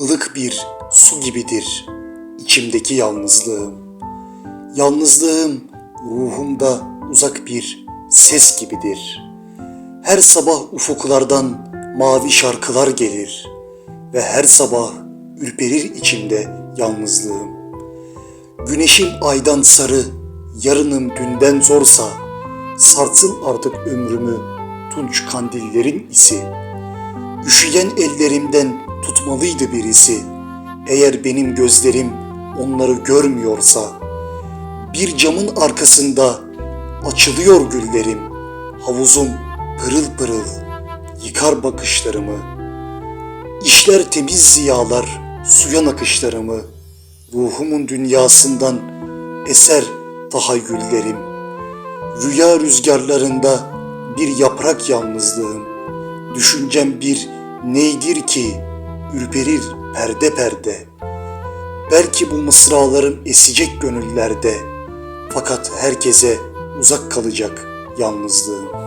ılık bir su gibidir içimdeki yalnızlığım. Yalnızlığım ruhumda uzak bir ses gibidir. Her sabah ufuklardan mavi şarkılar gelir ve her sabah ürperir içimde yalnızlığım. Güneşim aydan sarı, yarınım dünden zorsa, sartsın artık ömrümü tunç kandillerin isi. Üşüyen ellerimden tutmalıydı birisi. Eğer benim gözlerim onları görmüyorsa, bir camın arkasında açılıyor güllerim. Havuzum pırıl pırıl yıkar bakışlarımı. İşler temiz ziyalar suya nakışlarımı. Ruhumun dünyasından eser tahayyüllerim. Rüya rüzgarlarında bir yaprak yalnızlığım. Düşüncem bir neydir ki ürperir perde perde. Belki bu mısralarım esecek gönüllerde. Fakat herkese uzak kalacak yalnızlığım.